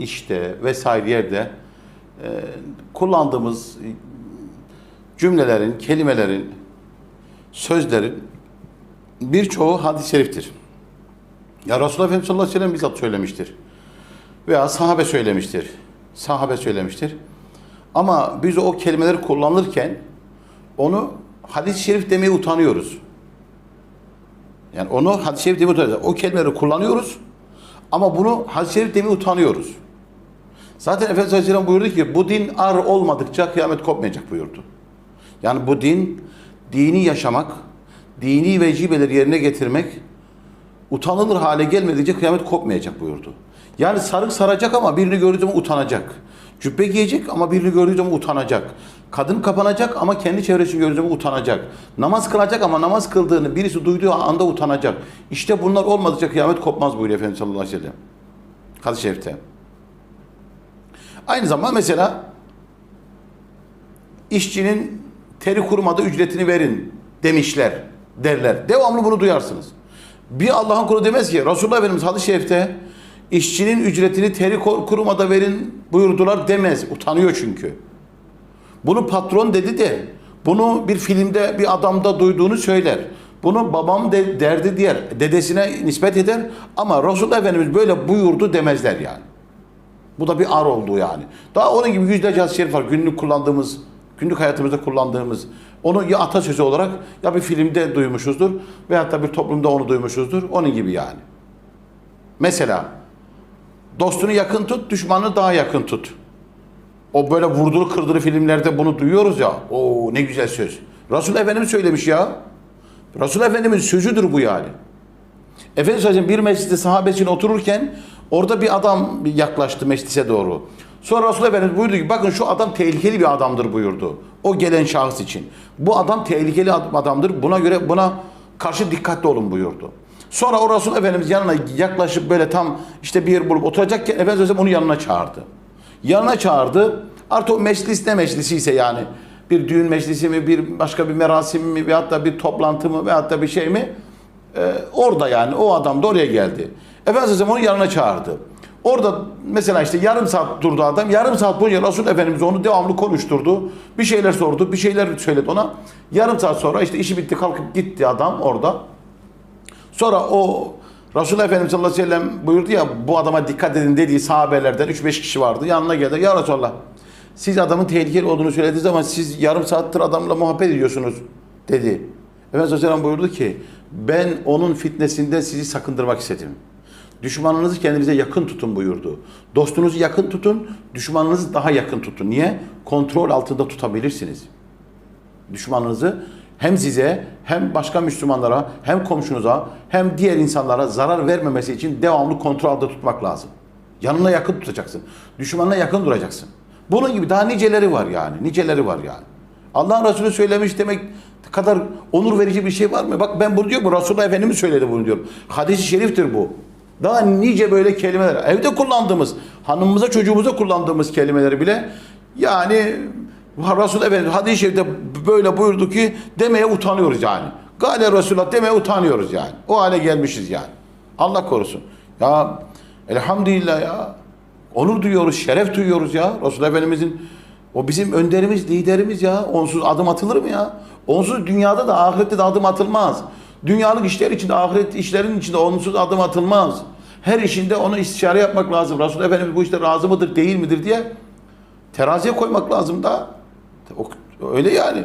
işte vesaire yerde e, kullandığımız cümlelerin, kelimelerin, sözlerin birçoğu hadis-i şeriftir. Ya Resulullah Efendimiz sallallahu aleyhi ve sellem bizzat söylemiştir. Veya sahabe söylemiştir. Sahabe söylemiştir. Ama biz o kelimeleri kullanırken onu hadis-i şerif demeye utanıyoruz. Yani onu hadis-i şerif demeye utanıyoruz. O kelimeleri kullanıyoruz ama bunu hadis-i şerif demeye utanıyoruz. Zaten Efendimiz Aleyhisselam buyurdu ki bu din ar olmadıkça kıyamet kopmayacak buyurdu. Yani bu din, dini yaşamak, dini vecibeleri yerine getirmek utanılır hale gelmedikçe kıyamet kopmayacak buyurdu. Yani sarık saracak ama birini gördüğü zaman utanacak. Cübbe giyecek ama birini gördüğü zaman utanacak. Kadın kapanacak ama kendi çevresini gördüğü zaman utanacak. Namaz kılacak ama namaz kıldığını birisi duyduğu anda utanacak. İşte bunlar olmadıkça kıyamet kopmaz buyuruyor Efendimiz sallallahu aleyhi ve sellem. Hadis-i şerifte. Aynı zamanda mesela işçinin teri kurumadı ücretini verin demişler derler. Devamlı bunu duyarsınız. Bir Allah'ın kulu demez ki Resulullah Efendimiz hadis-i şerifte işçinin ücretini teri kurumada verin buyurdular demez. Utanıyor çünkü. Bunu patron dedi de bunu bir filmde bir adamda duyduğunu söyler. Bunu babam de, derdi diğer dedesine nispet eder ama Resulullah Efendimiz böyle buyurdu demezler yani. Bu da bir ar olduğu yani. Daha onun gibi yüzlerce hadis-i şerif var. Günlük kullandığımız, günlük hayatımızda kullandığımız. Onu ya atasözü olarak ya bir filmde duymuşuzdur veyahut da bir toplumda onu duymuşuzdur. Onun gibi yani. Mesela dostunu yakın tut, düşmanını daha yakın tut. O böyle vurdulu kırdılı filmlerde bunu duyuyoruz ya. Oo ne güzel söz. Resul Efendimiz söylemiş ya. Resul Efendimiz sözüdür bu yani. Efendimiz bir mecliste sahabesinin otururken orada bir adam yaklaştı meclise doğru. Sonra Resul Efendimiz buyurdu ki bakın şu adam tehlikeli bir adamdır buyurdu. O gelen şahıs için. Bu adam tehlikeli adamdır. Buna göre buna karşı dikkatli olun buyurdu. Sonra o Resul Efendimiz yanına yaklaşıp böyle tam işte bir yer bulup oturacakken Efendimiz Aleyhisselam onu yanına çağırdı. Yanına çağırdı. Artık o meclis ne meclisi ise yani bir düğün meclisi mi, bir başka bir merasim mi veyahut da bir toplantı mı veyahut da bir şey mi? Ee, orada yani o adam da oraya geldi. Efendimiz onu yanına çağırdı. Orada mesela işte yarım saat durdu adam. Yarım saat boyunca Resul Efendimiz onu devamlı konuşturdu. Bir şeyler sordu, bir şeyler söyledi ona. Yarım saat sonra işte işi bitti kalkıp gitti adam orada. Sonra o Resulullah Efendimiz sallallahu aleyhi ve sellem buyurdu ya bu adama dikkat edin dediği sahabelerden 3-5 kişi vardı. Yanına geldi. Ya Resulallah siz adamın tehlikeli olduğunu söylediğiniz zaman siz yarım saattir adamla muhabbet ediyorsunuz dedi. Efendimiz Aleyhisselam buyurdu ki ben onun fitnesinden sizi sakındırmak istedim. Düşmanınızı kendinize yakın tutun buyurdu. Dostunuzu yakın tutun, düşmanınızı daha yakın tutun. Niye? Kontrol altında tutabilirsiniz. Düşmanınızı hem size hem başka Müslümanlara hem komşunuza hem diğer insanlara zarar vermemesi için devamlı kontrol altında tutmak lazım. Yanına yakın tutacaksın. Düşmanına yakın duracaksın. Bunun gibi daha niceleri var yani. Niceleri var yani. Allah'ın Resulü söylemiş demek kadar onur verici bir şey var mı? Bak ben bunu diyor bu Resulullah Efendimiz söyledi bunu diyorum. Hadis-i şeriftir bu. Daha nice böyle kelimeler. Evde kullandığımız, hanımımıza çocuğumuza kullandığımız kelimeleri bile yani Resul Efendimiz hadis-i şerifte böyle buyurdu ki demeye utanıyoruz yani. Gale Resulullah demeye utanıyoruz yani. O hale gelmişiz yani. Allah korusun. Ya elhamdülillah ya. Onur duyuyoruz, şeref duyuyoruz ya. Resul Efendimizin o bizim önderimiz, liderimiz ya. Onsuz adım atılır mı ya? Onsuz dünyada da ahirette de adım atılmaz. Dünyalık işler içinde, ahiret işlerin içinde onsuz adım atılmaz. Her işinde onu istişare yapmak lazım. Resul Efendimiz bu işte razı mıdır, değil midir diye teraziye koymak lazım da. Öyle yani.